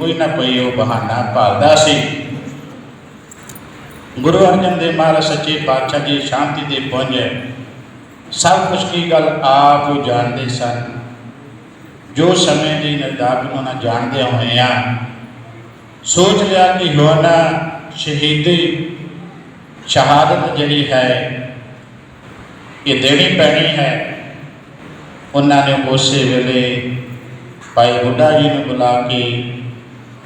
ਕੋਈ ਨਾ ਕੋਈ ਉਹ ਬਹਾਨਾ ਭਾਲਦਾ ਸੀ। ਗੁਰੂ ਅਰਜਨ ਦੇਵ ਮਹਾਰਾਜ ਸੱਚੇ ਪਾਤਸ਼ਾਹ ਜੀ ਸ਼ਾਂਤੀ ਦੇ ਪੁੰਜ ਸਭ ਕੁਝ ਕੀ ਗੱਲ ਆਪ ਉਹ ਜਾਣਦੇ ਸਨ। ਜੋ ਸਮੇਂ ਦੀ ਨਿਰਦਾਪ ਨੂੰ ਨਾ ਜਾਣਦੇ ਹੋਏ ਆ। ਸੋਚ ਲਿਆ ਕਿ ਹੁਣ ਸ਼ਹੀਦੀ ਸ਼ਹਾਦਤ ਜਿਹੜੀ ਹੈ, ਇਹ ਦੇਣੀ ਪੈਣੀ ਹੈ। ਉਹਨਾਂ ਨੇ ਉਸੇ ਵੇਲੇ ਭਾਈ ਬੁੱਢਾ ਜੀ ਨੂੰ ਬੁਲਾ ਕੇ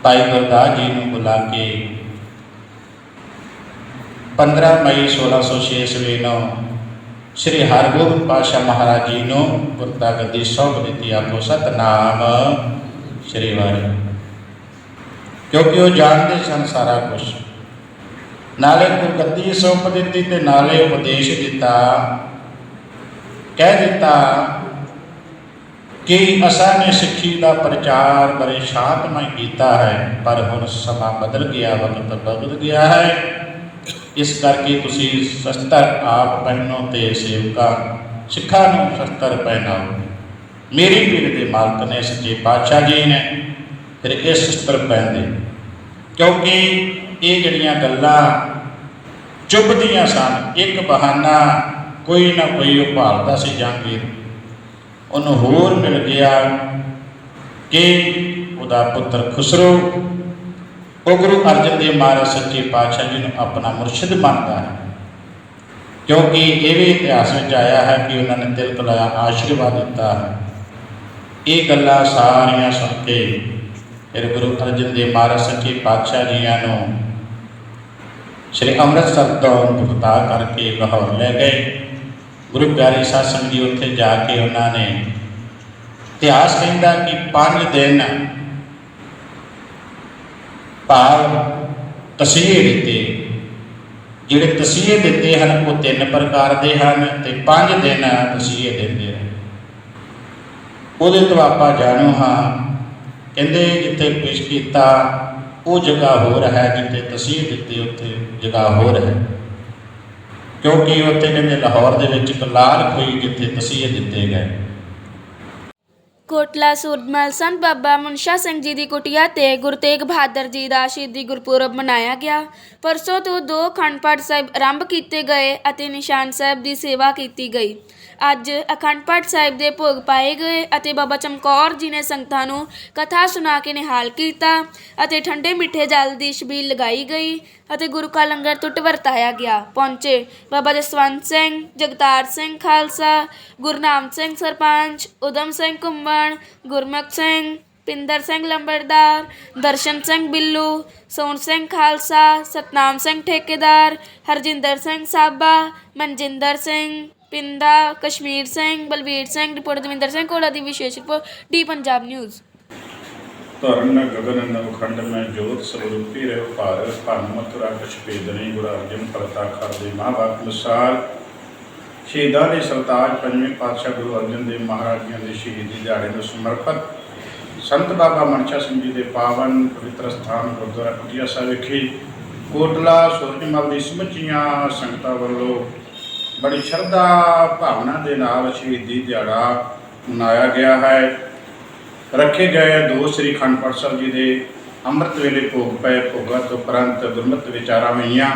ਭਾਈ ਗੁਰਦਾਸ ਜੀ ਨੂੰ ਬੁਲਾ ਕੇ 15 ਮਈ 1606 ਈਸਵੀ ਨੂੰ ਸ੍ਰੀ ਹਰਗੋਬਿੰਦ ਪਾਸ਼ਾ ਮਹਾਰਾਜ ਜੀ ਨੂੰ ਗੁਰਤਾ ਗੱਦੀ ਸੌਂਪ ਦਿੱਤੀ ਆਪੋ ਸਤਨਾਮ ਸ੍ਰੀ ਵਾਹਿਗੁਰੂ। ਕਿਉਂਕਿ ਉਹ ਜਾਣਦੇ ਸਨ ਸਾਰਾ ਕੁਝ ਨਾਲੇ ਗੁਰਗੱਦੀ ਸੌਂਪ ਦਿੱਤੀ ਤੇ ਨਾਲੇ ਉਪਦੇਸ਼ ਦਿੱਤਾ। ਕਹਿ ਦਿੱਤਾ ਕਿ ਅਸਾਂ ਨੇ ਸਿੱਖੀ ਦਾ ਪ੍ਰਚਾਰ ਬੜੇ ਸ਼ਾਂਤਮਈ ਕੀਤਾ ਹੈ, ਪਰ ਹੁਣ ਸਮਾਂ ਬਦਲ ਗਿਆ, ਵਕਤ ਬਦਲ ਗਿਆ ਹੈ। ਇਸ ਕਰਕੇ ਤੁਸੀਂ ਸ਼ਸਤਰ ਆਪ ਪਹਿਨੋ ਤੇ ਸੇਵਕਾਂ ਸਿੱਖਾਂ ਨੂੰ ਸ਼ਸਤਰ ਪਹਿਨਾਓ। ਮੇਰੀ ਪੀੜ ਦੇ ਮਾਲਕ ਨੇ ਸੱਚੇ ਪਾਤਸ਼ਾਹ ਜੀ ਨੇ ਫਿਰ ਇਹ ਸ਼ਸਤਰ ਪਹਿਨਦੇ। ਕਿਉਂਕਿ ਇਹ ਜਿਹੜੀਆਂ ਗੱਲਾਂ ਚੁੱਭਦੀਆਂ ਸਨ, ਇੱਕ ਬਹਾਨਾ ਕੋਈ ਨਾ ਕੋਈ ਉਹ ਭਾਲਦਾ ਸੀ ਜਹਾਂਗੀਰ ਉਹਨੂੰ ਹੋਰ ਮਿਲ ਗਿਆ ਕਿ ਉਹਦਾ ਪੁੱਤਰ ਖੁਸਰੋ। ਉਹ ਗੁਰੂ ਅਰਜਨ ਦੇਵ ਮਹਾਰਾਜ ਸੱਚੇ ਪਾਤਸ਼ਾਹ ਜੀ ਨੂੰ ਆਪਣਾ ਮੁਰਸ਼ਿਦ ਮੰਨਦਾ ਹੈ। ਕਿਉਂਕਿ ਇਹ ਵੀ ਇਤਿਹਾਸ ਵਿੱਚ ਆਇਆ ਹੈ ਕਿ ਉਹਨਾਂ ਨੇ ਦਿਲ ਤੋਂ ਲਾਇਆ ਆਸ਼ੀਰਵਾਦ ਦਿੱਤਾ ਹੈ। ਇਹ ਗੱਲਾਂ ਸਾਰੀਆਂ ਸੁਣ ਕੇ ਫਿਰ ਗੁਰੂ ਅਰਜਨ ਦੇਵ ਮਹਾਰਾਜ ਸੱਚੇ ਪਾਤਸ਼ਾਹ ਜੀਆਂ ਨੂੰ ਸ਼੍ਰੀ ਅੰਮ੍ਰਿਤਸਰ ਤੋਂ ਗੁਰਤਾ ਕਰਕੇ ਲਾਹੌਰ ਲੈ ਗਏ। ਗੁਰੂ ਪਿਆਰੇ ਸਾਧ ਸੰਗਤ ਜੀ ਉੱਥੇ ਜਾ ਕੇ ਉਹਨਾਂ ਨੇ ਇਤਿਹਾਸ ਕਹਿੰਦਾ ਕਿ ਪੰਜ ਦਿਨ ਭਾਵ ਤਸੀਹੇ ਦਿੱਤੇ। ਜਿਹੜੇ ਤਸੀਹੇ ਦਿੱਤੇ ਹਨ, ਉਹ ਤਿੰਨ ਪ੍ਰਕਾਰ ਦੇ ਹਨ ਤੇ ਪੰਜ ਦਿਨ ਤਸੀਹੇ ਦਿੰਦੇ ਹਨ। ਉਹਦੇ ਤੋਂ ਆਪਾਂ ਜਾਣੋ ਹਾਂ, ਕਹਿੰਦੇ ਜਿੱਥੇ ਪੇਸ਼ ਕੀਤਾ, ਉਹ ਜਗ੍ਹਾ ਹੋਰ ਹੈ, ਜਿੱਥੇ ਤਸੀਹੇ ਦਿੱਤੇ, ਉੱਥੇ ਜਗ੍ਹਾ ਹੋਰ ਹੈ। ਕਿਉਂਕਿ ਉੱਥੇ ਕਹਿੰਦੇ ਲਾਹੌਰ ਦੇ ਵਿੱਚ ਇੱਕ ਲਾਲ ਖੋਈ ਜਿੱਥੇ ਤਸੀਹੇ ਦਿੱਤੇ ਗਏ। ਕੋਟਲਾ ਸੂਰਜਮਲ ਸੰਤ ਬਾਬਾ ਮੁਨਸ਼ਾ ਸਿੰਘ ਜੀ ਦੀ ਕੁਟੀਆ ਤੇ ਗੁਰੂ ਤੇਗ ਬਹਾਦਰ ਜੀ ਦਾ ਸ਼ਹੀਦੀ ਗੁਰਪੁਰਬ ਮਨਾਇਆ ਗਿਆ। ਪਰਸੋਂ ਤੋਂ ਦੋ ਅਖੰਡ ਪਾਠ ਸਾਹਿਬ ਆਰੰਭ ਕੀਤੇ ਗਏ ਅਤੇ ਨਿਸ਼ਾਨ ਸਾਹਿਬ ਦੀ ਸੇਵਾ ਕੀਤੀ ਗਈ। ਅੱਜ ਅਖੰਡ ਪਾਠ ਸਾਹਿਬ ਦੇ ਭੋਗ ਪਾਏ ਗਏ ਅਤੇ ਬਾਬਾ ਚਮਕੌਰ ਜੀ ਨੇ ਸੰਗਤਾਂ ਨੂੰ ਕਥਾ ਸੁਣਾ ਕੇ ਨਿਹਾਲ ਕੀਤਾ ਅਤੇ ਠੰਡੇ ਮਿੱਠੇ ਜਲ ਦੀ ਛਬੀਲ ਲਗਾਈ ਗਈ। ਅਤੇ ਗੁਰੂ ਕਾ ਲੰਗਰ ਟੁੱਟ ਵਰਤਾਇਆ ਗਿਆ। ਪਹੁੰਚੇ ਬਾਬਾ ਜਸਵੰਤ ਸਿੰਘ, ਜਗਤਾਰ ਸਿੰਘ ਖਾਲਸਾ ਗੁਰਨਾਮ ਸਿੰਘ ਸਰਪੰਚ ਉਦਮ ਸਿੰਘ ਘੁੰਮਣ, ਗੁਰਮੁਖ ਸਿੰਘ, ਪਿੰਦਰ ਸਿੰਘ ਲੰਬੜਦਾਰ, ਦਰਸ਼ਨ ਸਿੰਘ ਬਿੱਲੂ, ਸੋਹਣ ਸਿੰਘ ਖਾਲਸਾ, ਸਤਨਾਮ ਸਿੰਘ ਠੇਕੇਦਾਰ, ਹਰਜਿੰਦਰ ਸਿੰਘ ਸਾਬਾ, ਮਨਜਿੰਦਰ ਸਿੰਘ ਪਿੰਦਾ, ਕਸ਼ਮੀਰ ਸਿੰਘ, ਬਲਵੀਰ ਸਿੰਘ, ਰਿਪੋਰਟ ਦਵਿੰਦਰ ਸਿੰਘ ਕੋਲਾ ਦੀ ਵਿਸ਼ੇਸ਼ ਰਿਪੋਰਟ ਡੀ ਪੰਜਾਬ ਨਿਊਜ਼। ਧਰਨ ਗਗਨ ਨਵਖੰਡ ਮੈਂ ਜੋਤ ਸਰੂਪੀ ਰਹਿ ਭਾਰਤ ਭਨ ਮਥੁਰਾ ਭੇਦਨੀ ਗੁਰ ਅਰਜਨ ਪਰਤਾ ਖਰਦੇ ਮਹਾਵਾਕ ਮਿਸਾਲ ਸ਼ਹੀਦਾਂ ਦੇ ਸਰਤਾਜ ਪੰਜਵੇਂ ਪਾਤਸ਼ਾਹ ਗੁਰੂ ਅਰਜਨ ਦੇਵ ਮਹਾਰਾਜ ਜੀ ਦੇ ਸ਼ਹੀਦੀ ਦਿਹਾੜੇ ਨੂੰ ਸਮਰਪਿਤ ਸੰਤ ਬਾਬਾ ਮਨਸ਼ਾ ਸਿੰਘ ਜੀ ਦੇ ਪਾਵਨ ਪਵਿੱਤਰ ਸਥਾਨ ਗੁਰਦੁਆਰਾ ਕੁਟੀਆ ਸਾਹਿਬ ਵਿਖੇ ਕੋਟਲਾ ਸੂਰਜਮਲ ਦੀ ਸਮੁੱਚੀਆਂ ਸੰਗਤਾਂ ਵੱਲੋਂ ਬੜੀ ਸ਼ਰਧਾ ਭਾਵਨਾ ਦੇ ਨਾਲ ਸ਼ਹੀਦੀ ਦਿਹਾੜਾ ਮਨਾਇਆ ਗਿਆ ਹੈ। ਰੱਖੇ ਗਏ ਦੋ ਸ੍ਰੀ ਅਖੰਡ ਪਾਠ ਸਾਹਿਬ ਜੀ ਦੇ ਅੰਮ੍ਰਿਤ ਵੇਲੇ ਭੋਗ ਪਏ, ਭੋਗਾਂ ਤੋਂ ਉਪਰੰਤ ਗੁਰਮਤਿ ਵਿਚਾਰਾਂ ਹੋਈਆਂ।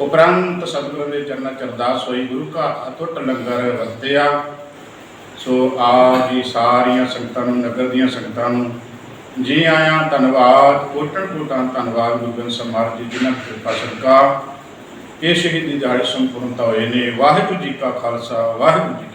ਉਪਰੰਤ ਸਤਿਗੁਰੂ ਦੇ ਚਰਨਾਂ ਚ ਅਰਦਾਸ ਹੋਈ, ਗੁਰੂ ਘਰ ਅਤੁੱਟ ਲੰਗਰ ਵਰਤਿਆ। ਸੋ ਆਪ ਜੀ ਸਾਰੀਆਂ ਸੰਗਤਾਂ ਨੂੰ, ਨਗਰ ਦੀਆਂ ਸੰਗਤਾਂ ਨੂੰ ਜੀ ਆਇਆਂ ਧੰਨਵਾਦ, ਕੋਟਣ ਕੋਟਾਂ ਧੰਨਵਾਦ, ਗੁਰੂ ਗ੍ਰੰਥ ਸਾਹਿਬ ਮਹਾਰਾਜ ਜੀ, ਜਿਨ੍ਹਾਂ ਦੀ ਕਿਰਪਾ ਸਦਕਾ ਇਹ ਸ਼ਹੀਦੀ ਦਿਹਾੜੇ ਸੰਪੂਰਨਤਾ ਹੋਏ ਨੇ। ਵਾਹਿਗੁਰੂ ਜੀ ਕਾ ਖਾਲਸਾ, ਵਾਹਿਗੁਰੂ ਜੀ